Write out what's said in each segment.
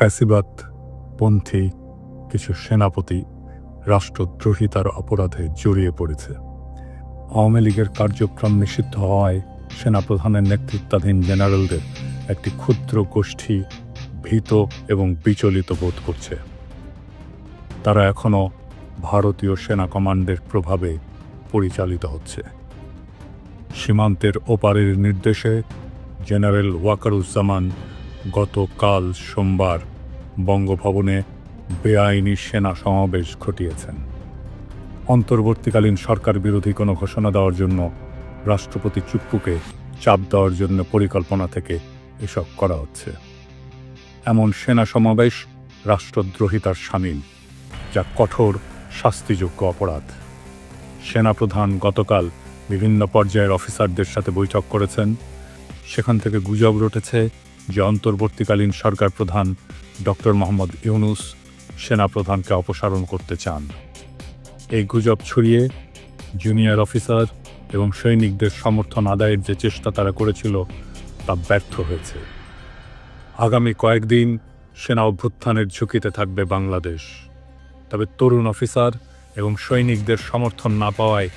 ফ্যাসিবাদ, পন্থী, কিছু সেনাপতি রাষ্ট্রদ্রোহিতার অপরাধে জড়িয়ে পড়েছে। আওয়ামী লীগের কার্যক্রম নিষিদ্ধ হওয়ায় সেনাপ্রধানের নেতৃত্বাধীন জেনারেলদের একটি ক্ষুদ্র গোষ্ঠী ভীত এবং বিচলিত বোধ করছে। তারা এখনও ভারতীয় সেনা কমান্ডের প্রভাবে পরিচালিত হচ্ছে। সীমান্তের ওপারের নির্দেশে জেনারেল ওয়াকারুজ্জামান গতকাল সোমবার বঙ্গভবনে বেআইনি সেনা সমাবেশ ঘটিয়েছেন। অন্তর্বর্তীকালীন সরকার বিরোধী কোনো ঘোষণা দেওয়ার জন্য রাষ্ট্রপতি চুপ্পুকে চাপ দেওয়ার জন্য পরিকল্পনা থেকে এসব করা হচ্ছে। এমন সেনা সমাবেশ রাষ্ট্রদ্রোহিতার সামিল যা কঠোর, শাস্তিযোগ্য অপরাধ। সেনাপ্রধান গতকাল বিভিন্ন পর্যায়ের অফিসারদের সাথে বৈঠক করেছেন। সেখান থেকে গুজব রটেছে যে অন্তর্বর্তীকালীন সরকার প্রধান ডক্টর মোহাম্মদ ইউনুস সেনাপ্রধানকে অপসারণ করতে চান। এই গুজব ছড়িয়ে জুনিয়র অফিসার এবং সৈনিকদের সমর্থন আদায়ের যে চেষ্টা তারা করেছিল তা ব্যর্থ হয়েছে। আগামী কয়েকদিন সেনা অভ্যুত্থানের ঝুঁকিতে থাকবে বাংলাদেশ। তবে তরুণ অফিসার এবং সৈনিকদের সমর্থন না পাওয়ায়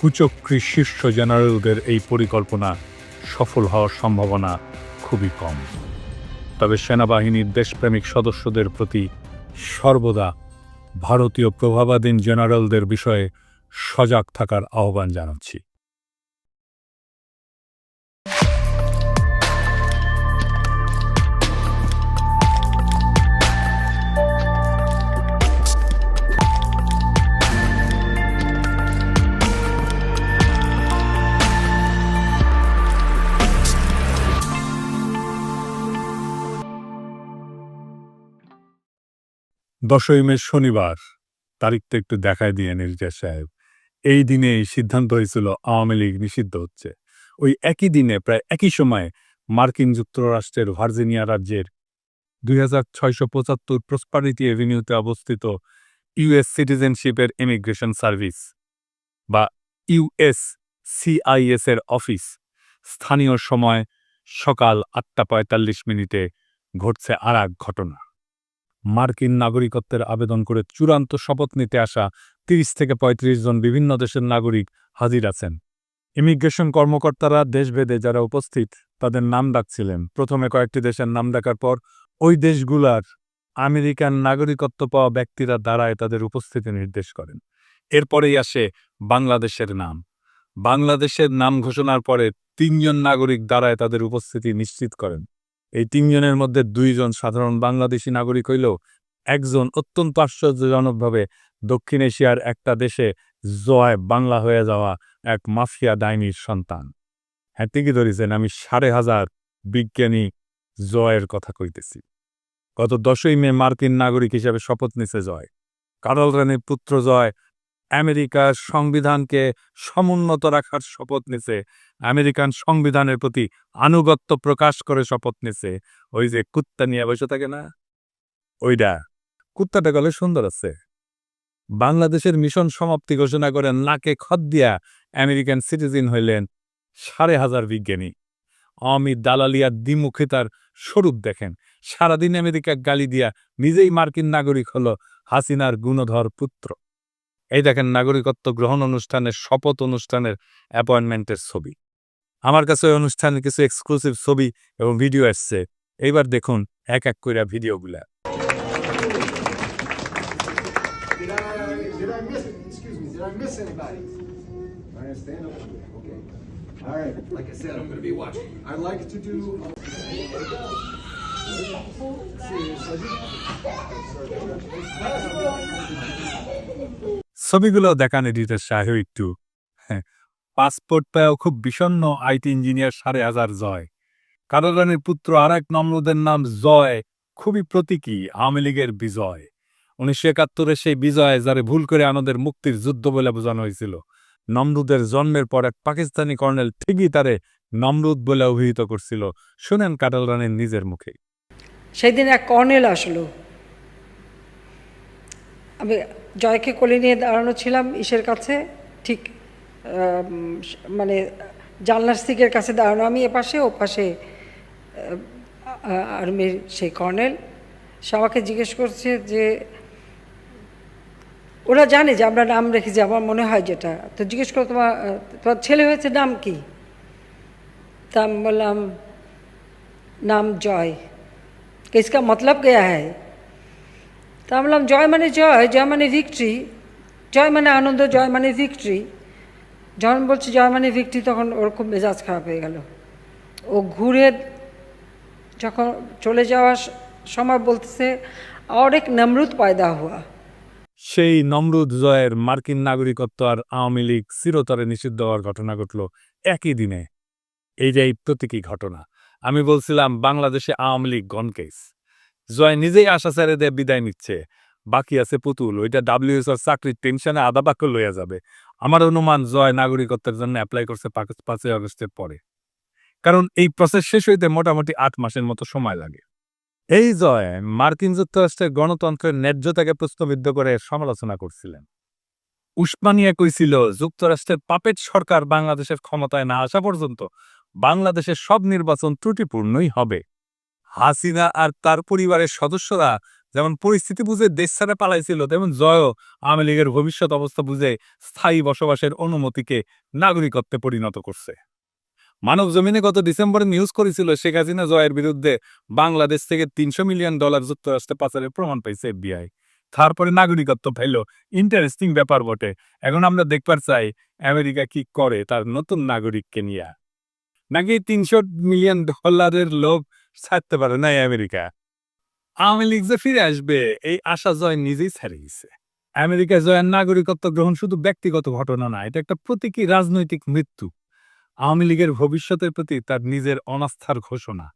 কুচক্রী শীর্ষ জেনারেলদের এই পরিকল্পনা সফল হওয়ার সম্ভাবনা খুবই কম। তবে সেনাবাহিনীর দেশপ্রেমিক সদস্যদের প্রতি সর্বদা ভারতীয় প্রভাবাধীন জেনারেলদের বিষয়ে সজাগ থাকার আহ্বান জানাচ্ছি। দশই মে শনিবার। তারিখটা একটু দেখায় দিয়ে নির্দেশ সাহেব। এই দিনে সিদ্ধান্ত হয়েছিল, আওয়ামী লীগ নিষিদ্ধ হচ্ছে। ওই একই দিনে, প্রায় একই সময়ে মার্কিন যুক্তরাষ্ট্রের ভার্জিনিয়া রাজ্যের দুই হাজার ছয়শো পঁচাত্তর প্রসপারিটি এভিনিউতে অবস্থিত ইউএস সিটিজেনশিপের ইমিগ্রেশন সার্ভিস বা ইউএস সিআইএস এর অফিস স্থানীয় সময় সকাল আটটা পঁয়তাল্লিশ মিনিটে ঘটছে আর ঘটনা। মার্কিন নাগরিকত্বের আবেদন করে চূড়ান্ত শপথ নিতে আসা তিরিশ থেকে ৩৫ জন বিভিন্ন দেশের নাগরিক হাজির আছেন। ইমিগ্রেশন কর্মকর্তারা দেশভেদে যারা উপস্থিত, তাদের নাম ডাকছিলেন। প্রথমে কয়েকটি দেশের নাম ডাকার পর ওই দেশগুলার আমেরিকান নাগরিকত্ব পাওয়া ব্যক্তিরা দাঁড়ায় তাদের উপস্থিতি নির্দেশ করেন। এরপরেই আসে বাংলাদেশের নাম। বাংলাদেশের নাম ঘোষণার পরে তিনজন নাগরিক দাঁড়ায় তাদের উপস্থিতি নিশ্চিত করেন। এই তিনজনের মধ্যে দুইজন সাধারণ বাংলাদেশি নাগরিক হইলেও একজন অত্যন্ত আশ্চর্যজনকভাবে দক্ষিণ এশিয়ার একটা দেশে জয় বাংলা হয়ে যাওয়া এক মাফিয়া ডাইনির সন্তান। হ্যাঁ ঠিকই ধরেছেন, আমি সাড়ে হাজার বিজ্ঞানী জয়ের কথা কইতেছি। গত দশই মে মার্কিন নাগরিক হিসেবে শপথ নিছে জয় কারল রানীর পুত্র জয় আমেরিকার সংবিধানকে সমুন্নত রাখার শপথ নিছে। আমেরিকান সংবিধানের প্রতি আনুগত্য প্রকাশ করে শপথ নিছে। ওই যে কুত্তা নিয়ে বসে থাকে না? ওইটা কুত্তাটা গলে সুন্দর আছে। বাংলাদেশের মিশন সমাপ্তি ঘোষণা করে নাকে খত দিয়া আমেরিকান সিটিজেন হইলেন সাড়ে হাজার বিজ্ঞানী। অমিত দালালিয়ার দ্বিমুখে তার স্বরূপ দেখেন। সারাদিন আমেরিকা গালি দিয়া নিজেই মার্কিন নাগরিক হল হাসিনার গুণধর পুত্র। এই দেখেন, নাগরিকত্ব গ্রহণ অনুষ্ঠানের শপথ অনুষ্ঠানের অ্যাপয়েন্টমেন্টের ছবি। আমার কাছে ওই অনুষ্ঠানের কিছু এক্সক্লুসিভ ছবি এবং ভিডিও এসছে এইবার দেখুন, এক এক করে ভিডিওগুলা ছবিগুলো দেখান এডিটর সাহেব একটু। হ্যাঁ, পাসপোর্ট পেয়েও খুব বিষণ্ণ আইটি ইঞ্জিনিয়ার সাড়ে হাজার জয়। কারাগানের পুত্র আর এক নমরুদের নাম জয় খুবই প্রতীকী আওয়ামী লীগের বিজয়। উনিশশো একাত্তরে সেই বিজয় যারে ভুল করে আমাদের মুক্তির যুদ্ধ বলে বোঝানো হয়েছিল। নমরুদের জন্মের পর এক পাকিস্তানি কর্নেল ঠিকই তারে নমরুদ বলে অভিহিত করছিল। শুনেন কাটাল রানের নিজের মুখে। সেদিন এক কর্নেল আসলো। আমি জয়কে কোলে নিয়ে দাঁড়ানো ছিলাম ইসের কাছে ঠিক আম, মানে জানলার সিকের কাছে দাঁড়ানো আমি এপাশে ও পাশে আর্মির সেই কর্নেল সে আমাকে জিজ্ঞেস করছে যে ওরা জানে যে আমরা নাম রেখেছি আমার মনে হয় যেটা তো জিজ্ঞেস করো তোমার আহ, তোমার ছেলে হয়েছে নাম কি তা আমি বললাম নাম জয় कि इसका मतलब क्या है তা আমি বললাম, জয় মানে জয় জয় মানে ভিক্ট্রি জয় মানে আনন্দ, জয় মানে ভিক্ট্রি যখন বলছি জয় মানে ভিক্ট্রি তখন ওর খুব মেজাজ খারাপ হয়ে গেল। ও ঘুরে যখন চলে যাওয়ার সময় বলতেছে, অনেক নমরুদ পায়দা হওয়া সেই নমরুদ জয়ের মার্কিন নাগরিকত্ব আর আওয়ামী লীগ চিরতরে নিষিদ্ধ হওয়ার ঘটনা ঘটল একই দিনে। এই যে এই প্রতীকী ঘটনা, আমি বলছিলাম বাংলাদেশে আওয়ামী লীগ গনকেস জয় নিজেই আশা ছেড়ে দিয়ে বিদায় নিচ্ছে। বাকি আছে পুতুল, ওইটা ডাব্লিউএসআর চাকরির টেনশনে আধা বাক্য লইয়া যাবে। আমার অনুমান জয় নাগরিকত্বের জন্য অ্যাপ্লাই করছে পাঁচই আগস্টের পরে। কারণ এই প্রসেস শেষ হইতে মোটামুটি আট মাসের মতো সময় লাগে। এই জয় মার্কিন যুক্তরাষ্ট্রের গণতন্ত্রের ন্যায্যতাকে প্রশ্নবিদ্ধ করে সমালোচনা করছিলেন। উসমানিয়া কইছিল, যুক্তরাষ্ট্রের পাপেট সরকার বাংলাদেশের ক্ষমতায় না আসা পর্যন্ত বাংলাদেশের সব নির্বাচন ত্রুটিপূর্ণই হবে। হাসিনা আর তার পরিবারের সদস্যরা যেমন পরিস্থিতি বুঝে দেশ ছাড়া পালাইছিল, তেমন জয়ও আওয়ামী লীগের ভবিষ্যৎ অবস্থা বুঝে স্থায়ী বসবাসের অনুমতিকে নাগরিকত্বে পরিণত করছে। মানব জমিনে গত ডিসেম্বরে নিউজ করেছিল, শেখ হাসিনা জয়ের বিরুদ্ধে বাংলাদেশ থেকে তিনশো মিলিয়ন ডলার যুক্তরাষ্ট্রে পাচারের প্রমাণ পাইছে এফবিআই। তারপরে নাগরিকত্ব পাইল ইন্টারেস্টিং ব্যাপার বটে। এখন আমরা দেখবার চাই আমেরিকা কি করে তার নতুন নাগরিককে নিয়ে। নাকি তিনশো মিলিয়ন ডলারের লোভ ছাড়তে পারে নাই আমেরিকা। আওয়ামী লীগ যে ফিরে আসবে, এই আশা জয় নিজেই ছেড়ে গেছে আমেরিকা জয়ের নাগরিকত্ব গ্রহণ শুধু ব্যক্তিগত ঘটনা না, এটা একটা প্রতীকী রাজনৈতিক মৃত্যু। আওয়ামী লীগের ভবিষ্যতের প্রতি তার নিজের অনাস্থার ঘোষণা।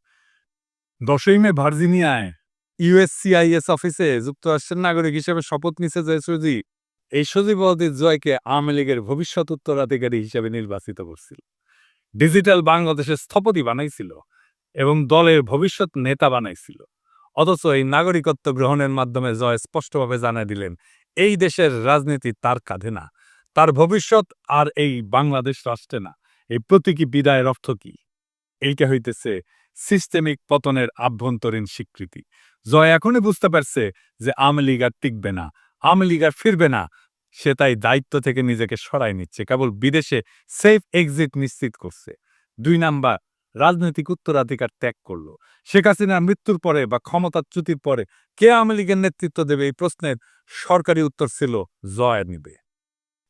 দশই মে ভার্জিনিয়ায় ইউএসসিআইএস অফিসে যুক্তরাষ্ট্রের নাগরিক হিসেবে শপথ নিছে জয় সজীব এই সজীব অদিত জয়কে আওয়ামী লীগের ভবিষ্যৎ উত্তরাধিকারী হিসেবে নির্বাচিত করছিল। ডিজিটাল বাংলাদেশের স্থপতি বানাইছিল। এবং দলের ভবিষ্যৎ নেতা বানাইছিল। অথচ এই নাগরিকত্ব গ্রহণের মাধ্যমে জয় স্পষ্টভাবে জানাই দিলেন, এই দেশের রাজনীতি তার কাঁধে না। তার ভবিষ্যৎ আর এই বাংলাদেশ রাষ্ট্রে না। এই প্রতীকী বিদায়ের অর্থ কি? এইটা হইতেছে সিস্টেমিক পতনের আভ্যন্তরীণ স্বীকৃতি। জয় এখনই বুঝতে পারছে যে আওয়ামী লীগ আর টিকবে না, আওয়ামী লীগ আর ফিরবে না। সে তাই দায়িত্ব থেকে নিজেকে সরাই নিচ্ছে, কেবল বিদেশে সেফ এক্সিট নিশ্চিত করছে। দুই নাম্বার রাজনৈতিক উত্তরাধিকার ত্যাগ করল। শেখ হাসিনার মৃত্যুর পরে বা ক্ষমতাচ্যুতির পরে কে আওয়ামী লীগের নেতৃত্ব দেবে এই প্রশ্নের সরকারি উত্তর ছিল জয় নিবে।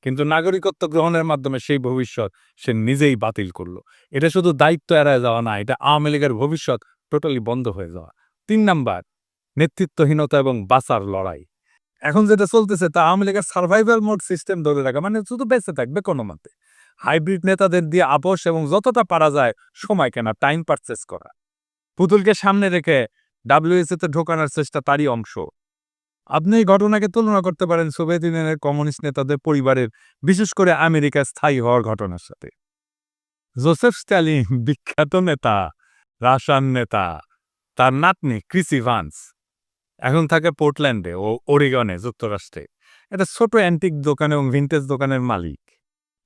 কিন্তু নাগরিকত্ব গ্রহণের মাধ্যমে সেই ভবিষ্যৎ সে নিজেই বাতিল করল। এটা শুধু দায়িত্ব এড়ায় যাওয়া না, এটা আওয়ামী লীগের ভবিষ্যৎ টোটালি বন্ধ হয়ে যাওয়া। তিন নাম্বার, নেতৃত্বহীনতা এবং বাঁচার লড়াই। এখন যেটা চলতেছে তা আওয়ামী লীগের সার্ভাইভাল মোড সিস্টেম ধরে রাখা মানে শুধু বেঁচে থাকবে কোনো মতে। হাইব্রিড নেতাদের দিয়ে আপোষ এবং যতটা পারা যায় সময় কেনা, টাইম পারচেস করা। পুতুলকে সামনে রেখে ডাব্লিউএসএতে ঢোকানোর চেষ্টা তারই অংশ। আপনি এই ঘটনাকে তুলনা করতে পারেন সোভিয়েত ইউনিয়নের কমিউনিস্ট নেতাদের পরিবারের, বিশেষ করে আমেরিকা স্থায়ী হওয়ার ঘটনার সাথে। জোসেফ স্ট্যালিন বিখ্যাত নেতা রাশান নেতা, তার নাতনি ক্রিসি ভান্স। এখন থাকে পোর্টল্যান্ডে ও ওরিগনে যুক্তরাষ্ট্রে। একটা ছোট অ্যান্টিক দোকান এবং ভিন্টেজ দোকানের মালিক।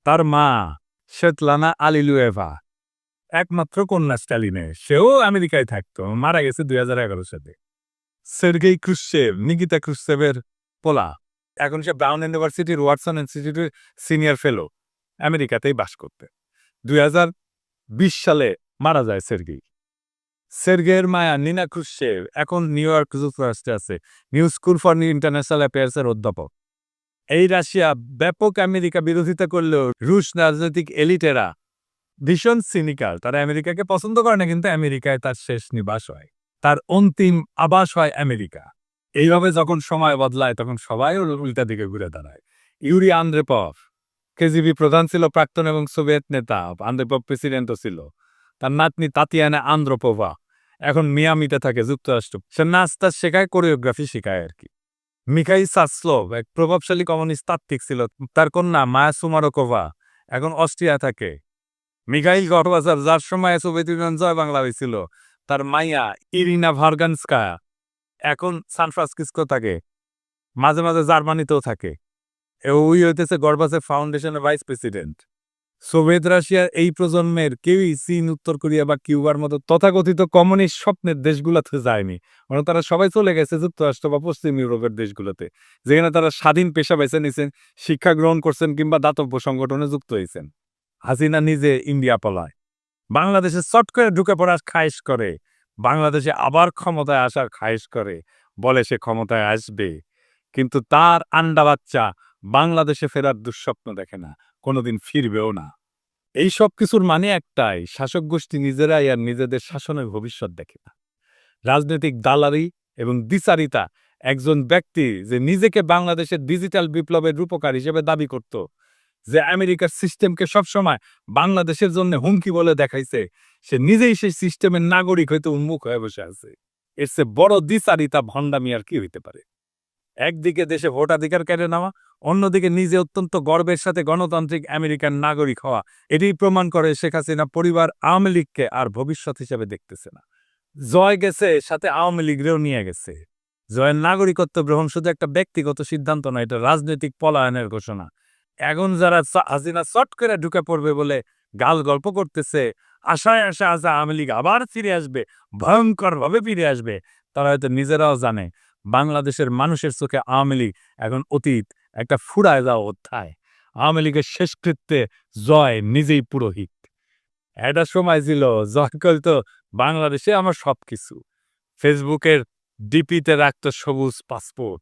তার মা শেতলানা আলিলুয়েভা। একমাত্র কন্যা স্ট্যালিনে। সেও আমেরিকায় থাকতো, মারা গেছে দুই হাজার এগারো সালে। সের্গেই ক্রুশেভ নিকিতা ক্রুশেভের পোলা। এখন সে ব্রাউন ইউনিভার্সিটির, ওয়াটসন ইনস্টিটিউটের সিনিয়র ফেলো। আমেরিকাতেই বাস করতে। দুই হাজার বিশ সালে মারা যায় সের্গেই। সের্গের মায়া নিনা ক্রুশেভ এখন নিউ ইয়র্ক যুক্তরাষ্ট্রে আছে। নিউ স্কুল ফর ইন্টারন্যাশনাল অ্যাফেয়ার্সের অধ্যাপক। এই রাশিয়া ব্যাপক আমেরিকা বিরোধিতা করলেও রুশ রাজনৈতিক এলিটেরা ভীষণ সিনিকাল তারা আমেরিকাকে পছন্দ করে না, কিন্তু আমেরিকায় তার শেষ নিবাস হয়। তার অন্তিম আবাস হয় আমেরিকা। এইভাবে যখন সময় বদলায়, তখন সবাই উল্টা দিকে ঘুরে দাঁড়ায়। ইউরি আন্দ্রেপভ, কেজিবি প্রধান ছিল প্রাক্তন এবং সোভিয়েত নেতা, আন্দ্রেপভ প্রেসিডেন্টও ছিল। তার নাতনি তাতিয়ানা আন্দ্রোপোভা, এখন মিয়ামিতে থাকে যুক্তরাষ্ট্র। সে নাচ টাচ শেখায়, কোরিওগ্রাফি শেখায় আর কি। মিখাই সাসলোভ এক প্রভাবশালী কমিউনিস্ট তাত্ত্বিক ছিল। তার কন্যা মায়া সুমারোকোভা, এখন অস্ট্রিয়া থাকে। মিখাইল গডবাজার, যার সময় সোভিয়েত ইউনিয়ন জয় বাংলা হয়েছিল, তার মাইয়া ইরিনা ভার্গানস্কায়া এখন সান ফ্রান্সিসকো থাকে। মাঝে মাঝে জার্মানিতেও থাকে। এ ওই হইতেছে গর্বাসের ফাউন্ডেশনের ভাইস প্রেসিডেন্ট। সোভিয়েত রাশিয়ার এই প্রজন্মের কেউই চীন, উত্তর কোরিয়া বা কিউবার মতো তথাকথিত কমিউনিস্ট স্বপ্নের দেশগুলোতে যায়নি। বরং তারা সবাই চলে গেছে যুক্তরাষ্ট্র বা পশ্চিম ইউরোপের দেশগুলোতে, যেখানে তারা স্বাধীন পেশা বেছে নিয়েছেন শিক্ষা গ্রহণ করছেন কিংবা দাতব্য সংগঠনে যুক্ত হয়েছেন হাসিনা নিজে ইন্ডিয়া পলায়। বাংলাদেশে চট করে ঢুকে পড়ার খায়েশ করে। বাংলাদেশে আবার ক্ষমতায় আসার খায়েশ করে। বলে সে ক্ষমতায় আসবে। কিন্তু তার আন্ডা বাচ্চা বাংলাদেশে ফেরার দুঃস্বপ্ন দেখে না। কোনোদিন ফিরবেও না। এই সব কিছুর মানে একটাই, শাসক গোষ্ঠী নিজেরাই আর নিজেদের শাসনের ভবিষ্যৎ দেখে না। রাজনৈতিক দালারি এবং দ্বিচারিতা একজন ব্যক্তি যে নিজেকে বাংলাদেশের ডিজিটাল বিপ্লবের রূপকার হিসেবে দাবি করত, যে আমেরিকার সিস্টেমকে সবসময় বাংলাদেশের জন্য হুমকি বলে দেখাইছে, সে নিজেই সেই সিস্টেমের নাগরিক হইতে উন্মুখ হয়ে বসে আছে। এর চেয়ে বড় দ্বিচারিতা, ভণ্ডামি আর কি হইতে পারে? একদিকে দেশে ভোটাধিকার কেড়ে নেওয়া অন্যদিকে নিজে অত্যন্ত গর্বের সাথে গণতান্ত্রিক আমেরিকান নাগরিক হওয়া এটি প্রমাণ করে শেখ হাসিনা পরিবার আওয়ামী লীগকে আর ভবিষ্যৎ হিসেবে দেখতেছে না। জয় গেছে, সাথে আওয়ামী লীগরেও নিয়ে গেছে। জয়ের নাগরিকত্ব গ্রহণ শুধু একটা ব্যক্তিগত সিদ্ধান্ত নয়, এটা রাজনৈতিক পলায়নের ঘোষণা। এখন যারা হাসিনা চট করে ঢুকে পড়বে বলে গাল গল্প করতেছে, আশায় আশা আছে আওয়ামী লীগ আবার ফিরে আসবে, ভয়ঙ্করভাবে ফিরে আসবে, তারা হয়তো নিজেরাও জানে, বাংলাদেশের মানুষের চোখে আওয়ামী লীগ এখন অতীত। একটা ফুরায় যাওয়া অধ্যায়। আওয়ামী লীগের শেষকৃত্যে জয় নিজেই পুরোহিত। একটা সময় ছিল, জয় তো বাংলাদেশে আমার সবকিছু। ফেসবুকের ডিপিতে রাখত সবুজ পাসপোর্ট।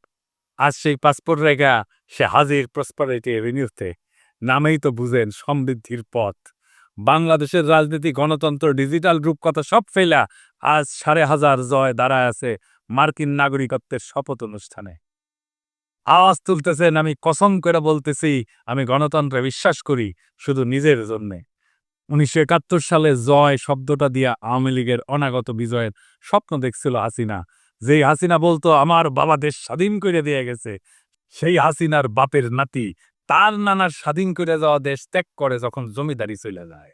আজ সেই পাসপোর্ট রেখা সে হাজির প্রসপারিটি এভিনিউতে নামেই তো বুঝেন সমৃদ্ধির পথ। বাংলাদেশের রাজনীতি, গণতন্ত্র ডিজিটাল রূপকথা সব ফেলা আজ সাড়ে হাজার জয় দাঁড়ায় আছে মার্কিন নাগরিকত্বের শপথ অনুষ্ঠানে। আওয়াজ তুলতেছেন, আমি কসম করে বলতেছি, আমি গণতন্ত্রে বিশ্বাস করি শুধু নিজের জন্যে। উনিশশো একাত্তর সালে জয় শব্দটা দিয়া আওয়ামী লীগের অনাগত বিজয়ের স্বপ্ন দেখছিল হাসিনা। যেই হাসিনা বলতো, আমার বাবা দেশ স্বাধীন করে দিয়ে গেছে। সেই হাসিনার বাপের নাতি তার নানার স্বাধীন করে যাওয়া দেশ ত্যাগ করে যখন জমিদারি চলে যায়।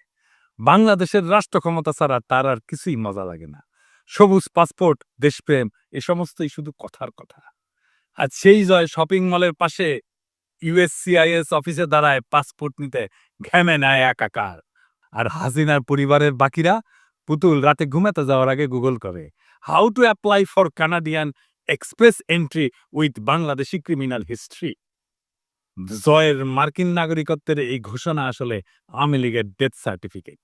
বাংলাদেশের রাষ্ট্র ক্ষমতা ছাড়া তার আর কিছুই মজা লাগে না। সবুজ পাসপোর্ট, দেশপ্রেম, এ সমস্তই শুধু কথার কথা। আর সেই জয় শপিং মলের পাশে ইউএসসিআইএস অফিসে দাঁড়ায় পাসপোর্ট নিতে ঘেমে নেয় একাকার। আর হাসিনার পরিবারের বাকিরা পুতুল রাতে ঘুমাতে যাওয়ার আগে গুগল করে how to apply for Canadian Express Entry with Bangladeshi criminal history জয়ের মার্কিন নাগরিকত্বের এই ঘোষণা আসলে আওয়ামী লীগের ডেথ সার্টিফিকেট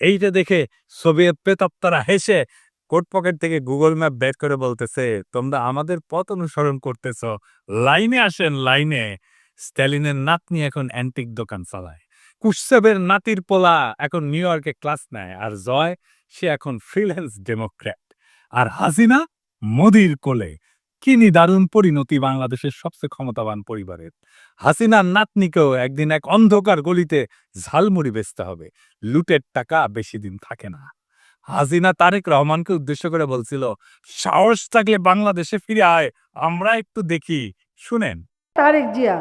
এইটা দেখে সোভিয়েত প্রেতাত্মারা হেসে কোট পকেট থেকে গুগল ম্যাপ বের করে বলতেছে, তোমরা আমাদের পথ অনুসরণ করতেছ। লাইনে আসেন, লাইনে। স্ট্যালিনের নাতনি এখন অ্যান্টিক দোকান চালায়। কুৎসবের নাতির পোলা এখন নিউ ইয়র্কে ক্লাস নেয়, আর জয়, সে এখন ফ্রিল্যান্স ডেমোক্র্যাট। আর হাসিনা, মোদির কোলে। কিনি দারুণ পরিণতি বাংলাদেশের সবচেয়ে ক্ষমতাবান পরিবারের। হাসিনার নাতনিকেও একদিন এক অন্ধকার গলিতে ঝালমুড়ি বেচতে হবে। লুটের টাকা বেশি দিন থাকে না। হাসিনা তারেক রহমানকে উদ্দেশ্য করে বলছিল, সাহস থাকলে বাংলাদেশে ফিরে আয়, আমরা একটু দেখি। শুনেন। তারেক জিয়া,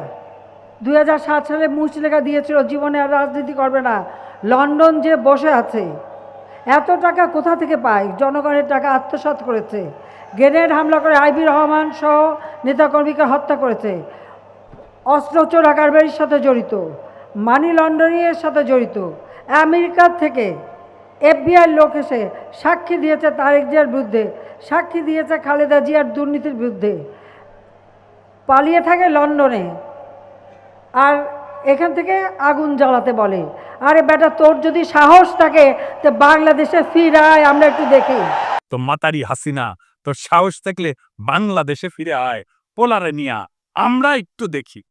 দুই হাজার সাত সালে মুচলেখা দিয়েছিল, জীবনে আর রাজনীতি করবে না। লন্ডন যে বসে আছে, এত টাকা কোথা থেকে পায়? জনগণের টাকা আত্মসাৎ করেছে। গ্রেনেড হামলা করে আইবি রহমান সহ নেতাকর্মীকে হত্যা করেছে। অস্ত্র চোরা কারবারির সাথে জড়িত। মানি লন্ডারিংয়ের সাথে জড়িত। আমেরিকার থেকে এফবিআই লোক এসে সাক্ষী দিয়েছে তারেক জিয়ার বিরুদ্ধে। সাক্ষী দিয়েছে খালেদা জিয়ার দুর্নীতির বিরুদ্ধে। পালিয়ে থাকে লন্ডনে। আর এখান থেকে আগুন জ্বালাতে বলে। আরে বেটা, তোর যদি সাহস থাকে, তো বাংলাদেশে ফিরায় আমরা একটু দেখি। তো মাতারি হাসিনা, তোর সাহস থাকলে বাংলাদেশে ফিরে আয়, পোলারে নিয়া, আমরা একটু দেখি।